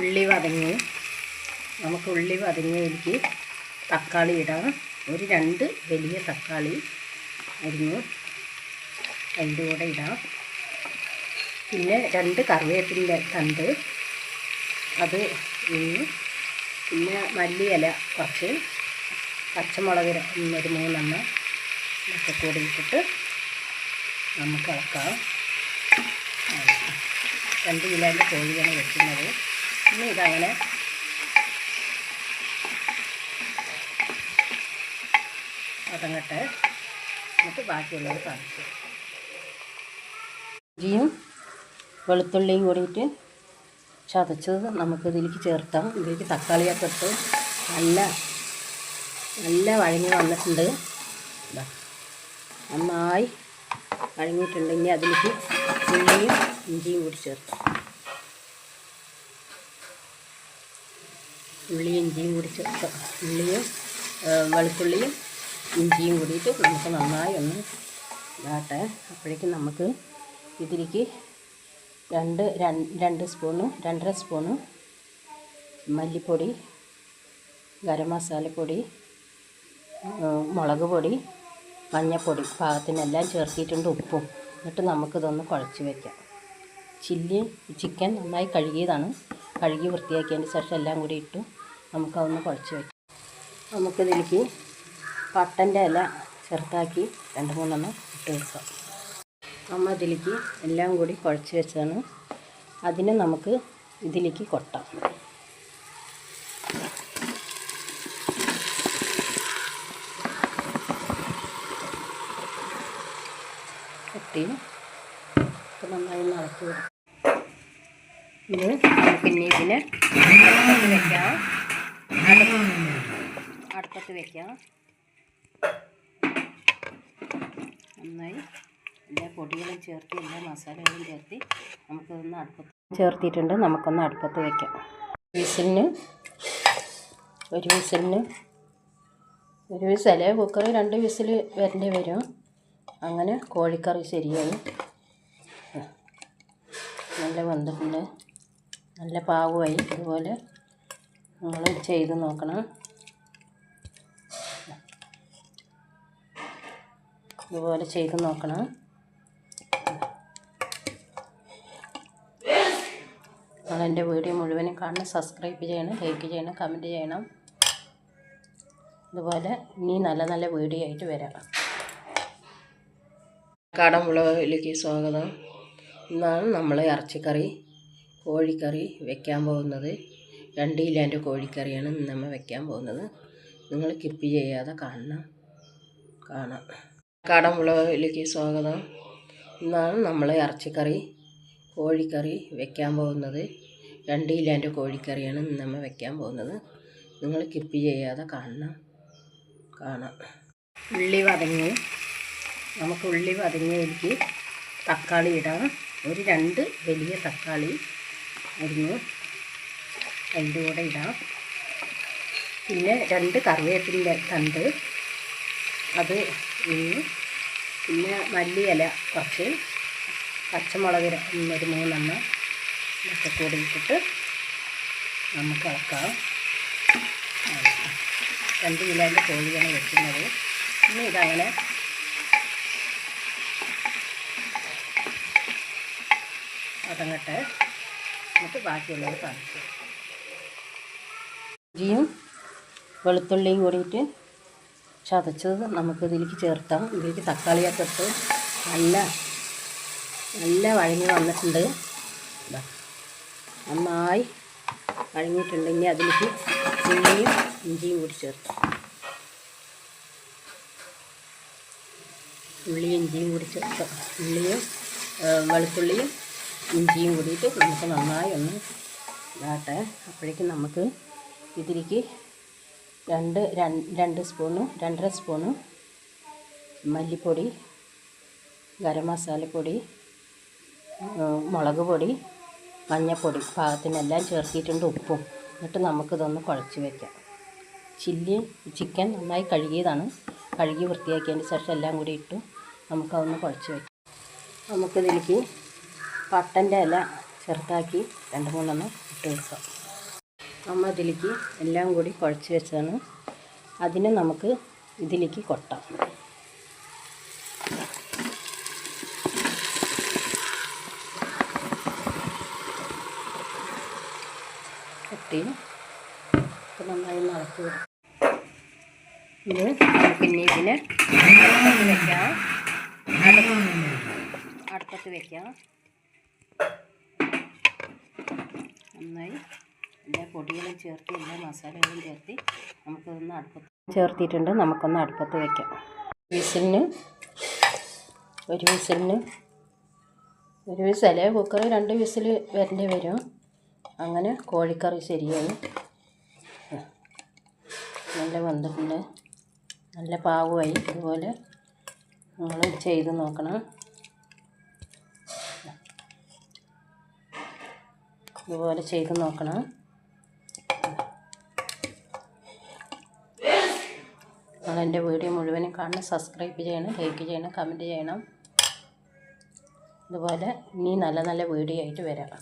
ഉള്ളി വതങ്ങി. നമുക്ക് ഉള്ളി വതങ്ങിയതിലേക്ക് തക്കാളി ഇടാം. ഒരു രണ്ട് വലിയ തക്കാളി അരിഞ്ഞ് അതിന്റെ കൂടെ ഇടാം. പിന്നെ രണ്ട് കറിവേപ്പിന്റെ തണ്ട്. അത് പിന്നെ മല്ലിയില കുറച്ച് പച്ചമുളക് ഒരു മൂന്നെണ്ണം ഒക്കെ കൂടി ഇട്ടിട്ട് നമുക്ക് ഇളക്കാം. രണ്ട് കിലോന്റെ കോഴിയാണ് വെക്കുന്നത്. ഇനി ഇതങ്ങനെ. അതങ്ങട്ട് എന്നിട്ട് ബാക്കിയുള്ളത് കാണിച്ചു ഇഞ്ചിയും വെളുത്തുള്ളിയും കൂടിയിട്ട് ചതച്ചത് നമുക്ക് ഇതിലേക്ക് ചേർത്താം ഇതിലേക്ക് തക്കാളിയൊക്കെ ഇട്ട് നല്ല നല്ല വഴങ്ങി വന്നിട്ടുണ്ട്. നന്നായി വഴങ്ങിയിട്ടുണ്ട്. ഇനി അതിലേക്ക് ഉള്ളിയും ഇഞ്ചിയും കൂടി ചേർക്കാം. ഉള്ളിയും ഇഞ്ചിയും കൂടി ചേർത്ത് ഉള്ളിയും വെളുത്തുള്ളിയും ഇഞ്ചിയും കൂടിയിട്ട് നമുക്ക് നന്നായി ഒന്ന് ഇതാട്ടെ അപ്പോഴേക്കും നമുക്ക് ഇതിലേക്ക് രണ്ട് രണ്ട് സ്പൂണ് രണ്ടര സ്പൂണ് മല്ലിപ്പൊടി ഗരം മസാലപ്പൊടി മുളക് പൊടി മഞ്ഞൾപ്പൊടി പാകത്തിനെല്ലാം ചേർത്തിട്ടുണ്ട് ഉപ്പും. എന്നിട്ട് നമുക്കിതൊന്ന് കുഴച്ച് വയ്ക്കാം ചില്ലി ചിക്കൻ നന്നായി കഴുകിയതാണ്. കഴുകി വൃത്തിയാക്കിയതിന് ശേഷം എല്ലാം കൂടി ഇട്ടു. നമുക്കതൊന്ന് കുഴച്ച് വയ്ക്കാം നമുക്കിതിലേക്ക് പട്ടന്റെ ഇല ചെറുതാക്കി രണ്ട് മൂന്നെണ്ണം ഇട്ട് വെക്കാം. നമ്മൾ ഇതിലേക്ക് എല്ലാം കൂടി കുഴച്ച് വെച്ചാണ് അതിനെ നമുക്ക് ഇതിലേക്ക് കൊട്ടാം. കൊട്ടി. നന്നായി നടക്കുക ഇത് ഇനി ഇതിനെ വയ്ക്കാം അടുപ്പത്ത് വെക്കാം. നന്നായി. എല്ലാ പൊടികളും ചേർത്ത് എല്ലാ മസാലകളും ചേർത്ത് നമുക്കൊന്ന് അടുപ്പത്ത് ചേർത്തിട്ടുണ്ട്. നമുക്കൊന്ന് അടുപ്പത്ത് വെക്കാം. വിസിലിന് ഒരു വിസിലിന് ഒരു വിസിൽ കുക്കർ രണ്ട് വിസിൽ വരേണ്ടി വരും. അങ്ങനെ കോഴിക്കറി ശരിയായി. നല്ല വന്നിട്ടുണ്ട് നല്ല പാവുമായി. ഇതുപോലെ നമ്മൾ ചെയ്ത് നോക്കണം. ഇതുപോലെ ചെയ്ത് നോക്കണം. നിങ്ങളെന്റെ വീഡിയോ മുഴുവനും കാണണം സബ്സ്ക്രൈബ് ചെയ്യണം ലൈക്ക് ചെയ്യണം കമന്റ് ചെയ്യണം. അതുപോലെ ഇനി നല്ല നല്ല വീഡിയോ ആയിട്ട് വരാം. കടമ്പുളയിലേക്ക് സ്വാഗതം. ഇന്നാണ് നമ്മൾ ഇറച്ചിക്കറി കോഴിക്കറി വെക്കാൻ പോകുന്നത്. രണ്ട് കിലോന്റെ കോഴിക്കറിയാണ് നമ്മൾ വെക്കാൻ പോകുന്നത്. നിങ്ങൾ കിപ്പ് ചെയ്യാതെ കാണണം. കാണാം. കടമുളകിലേക്ക് സ്വാഗതം. ഇന്നാണ് നമ്മൾ ഇറച്ചിക്കറി കോഴിക്കറി വെക്കാൻ പോകുന്നത്. രണ്ട് കിലോന്റെ കോഴിക്കറിയാണ് നമ്മൾ വെക്കാൻ പോകുന്നത്. നിങ്ങൾ കിപ്പ് ചെയ്യാതെ കാണണം. കാണാം. ഉള്ളി വതങ്ങി. നമുക്ക് ഉള്ളി വതങ്ങിയതിലേക്ക് തക്കാളി ഇടാം. ഒരു രണ്ട് വലിയ തക്കാളി അരിഞ്ഞ് അതിന്റെ കൂടെ ഇടാം. പിന്നെ രണ്ട് കറിവേപ്പിന്റെ തണ്ട്. അത് പിന്നെ മല്ലിയില കുറച്ച് പച്ചമുളക് ഒരു മൂന്നെണ്ണം ഇതൊക്കെ കൂടി ഇട്ടിട്ട് നമുക്ക് ഇളക്കാം. രണ്ട് കിലോന്റെ കോഴിയാണ് വെക്കുന്നത്. ഇനി ഇതങ്ങനെ അതങ്ങട്ടെ എന്നിട്ട് ബാക്കിയുള്ളത് കാണിച്ചു ഇഞ്ചിയും വെളുത്തുള്ളിയും കൂടിയിട്ട് ചതച്ചത് നമുക്ക് ഇതിലേക്ക് ചേർത്താം ഇതിലേക്ക് തക്കാളിയൊക്കെ ഇട്ട് നല്ല നല്ല വഴങ്ങി വന്നിട്ടുണ്ട്. നന്നായി വഴങ്ങിയിട്ടുണ്ടെങ്കിൽ അതിലേക്ക് ഉള്ളിയും ഇഞ്ചിയും കൂടി ചേർക്കാം. ഉള്ളിയും ഇഞ്ചിയും കൂടി ചേർക്കാം. ഉള്ളിയും വെളുത്തുള്ളിയും ഇഞ്ചിയും കൂടിയിട്ട് നമുക്ക് നന്നായി ഒന്ന് ഇതാട്ടെ അപ്പോഴേക്കും നമുക്ക് ഇതിലേക്ക് രണ്ട് രണ്ട് സ്പൂണ് രണ്ടര സ്പൂണ് മല്ലിപ്പൊടി ഗരം മസാലപ്പൊടി മുളക് പൊടി മഞ്ഞൾപ്പൊടി പാകത്തിനെല്ലാം ചേർത്തിയിട്ടുണ്ട് ഉപ്പും. എന്നിട്ട് നമുക്കിതൊന്ന് കുഴച്ച് വയ്ക്കാം ചില്ലി ചിക്കൻ നന്നായി കഴുകിയതാണ്. കഴുകി വൃത്തിയാക്കിയതിന് ശേഷം എല്ലാം കൂടി ഇട്ടു നമുക്കതൊന്ന് കുഴച്ച് വയ്ക്കാം നമുക്കിതിലേക്ക് പട്ടന്റെ ഇല ചെറുതാക്കി രണ്ട് മൂന്നെണ്ണം ഇട്ട് വെക്കാം. അമ്മ ഇതിലേക്ക് എല്ലാം കൂടി കുഴച്ച് വെച്ചതാണ്. അതിനെ നമുക്ക് ഇതിലേക്ക് കൊട്ടാം. കൊട്ടി. ഇപ്പം നന്നായി നമുക്ക് ഇനി ഇതിനെ വെക്കാം. അടുപ്പ- അടുപ്പത്ത് വെക്കാം നന്നായി എല്ലാ പൊടികളും ചേർത്ത് എല്ലാ മസാലകളും ചേർത്ത് നമുക്കൊന്ന് അടുപ്പത്ത് ചേർത്തിട്ടുണ്ട്. നമുക്കൊന്ന് അടുപ്പത്ത് വയ്ക്കാം വിസിലിന് ഒരു വിസിലിന് ഒരു വിസല കുക്കർ രണ്ട് വിസിൽ വരേണ്ടി വരും. അങ്ങനെ കോഴിക്കറി ശരിയായി. നല്ല വെന്തിട്ടുണ്ട്. നല്ല പാകമായി ഇതുപോലെ നിങ്ങൾ ചെയ്ത് നോക്കണം. ഇതുപോലെ ചെയ്ത് നോക്കണം. നിങ്ങൾ എന്റെ വീഡിയോ മുഴുവനും കാണണം സബ്സ്ക്രൈബ് ചെയ്യണം ലൈക്ക് ചെയ്യണം കമന്റ് ചെയ്യണം. അതുപോലെ ഇനി നല്ല നല്ല വീഡിയോ ആയിട്ട് വരാം.